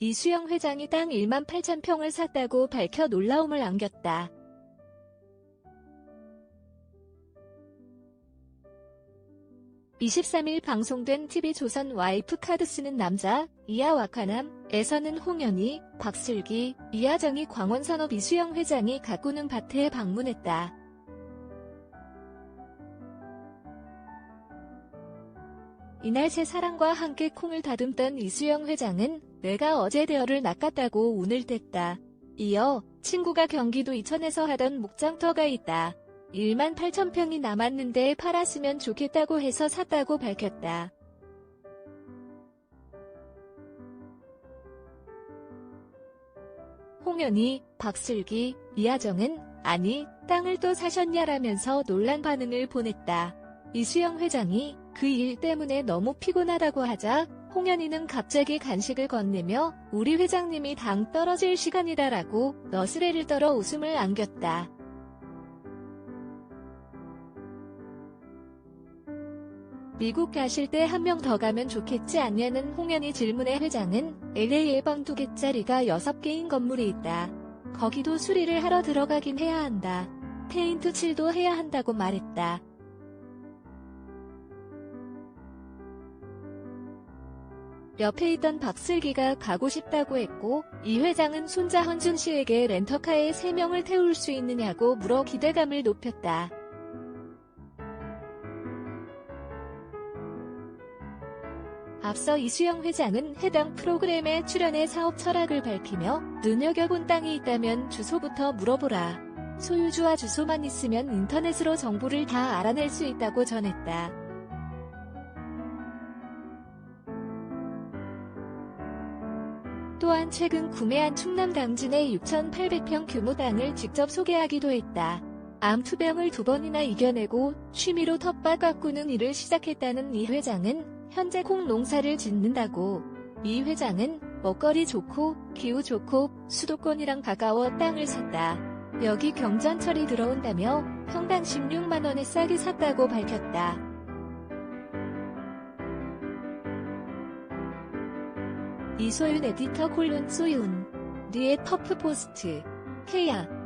이수영 회장이 땅 1만 8천 평을 샀다고 밝혀 놀라움을 안겼다. (23일) 방송된 TV조선 와이프 카드 쓰는 남자 이하 와카남에서는 홍현희, 박슬기, 이하정이 광원산업 이수영 회장이 가꾸는 밭에 방문했다. 이날 새 사랑과 함께 콩을 다듬던 이수영 회장은 내가 어제 대어를 낚았다고 운을 댔다. 이어 친구가 경기도 이천에서 하던 목장터가 있다. 1만 8천 평이 남았는데 팔았으면 좋겠다고 해서 샀다고 밝혔다. 홍현희, 박슬기, 이하정은 아니 땅을 또 사셨냐라면서 놀란 반응을 보냈다. 이수영 회장이 그 일 때문에 너무 피곤하다고 하자 홍현희는 갑자기 간식을 건네며 우리 회장님이 당 떨어질 시간이다라고 너스레를 떨어 웃음을 안겼다. 미국 가실 때 한 명 더 가면 좋겠지 않냐는 홍현희 질문에 회장은 LA에 방 두 개짜리가 여섯 개인 건물이 있다. 거기도 수리를 하러 들어가긴 해야 한다. 페인트 칠도 해야 한다고 말했다. 옆에 있던 박슬기가 가고 싶다고 했고 이 회장은 손자 헌준 씨에게 렌터카에 3명을 태울 수 있느냐고 물어 기대감을 높였다. 앞서 이수영 회장은 해당 프로그램에 출연해 사업 철학을 밝히며 눈여겨본 땅이 있다면 주소부터 물어보라. 소유주와 주소만 있으면 인터넷으로 정보를 다 알아낼 수 있다고 전했다. 또한 최근 구매한 충남 당진의 6,800평 규모 땅을 직접 소개하기도 했다. 암 투병을 두 번이나 이겨내고 취미로 텃밭 가꾸는 일을 시작했다는 이 회장은 현재 콩 농사를 짓는다고. 이 회장은 먹거리 좋고 기후 좋고 수도권이랑 가까워 땅을 샀다. 여기 경전철이 들어온다며 평당 16만원에 싸게 샀다고 밝혔다. 이소윤 에디터 콜론 소윤. 니의 퍼프 포스트. 케야.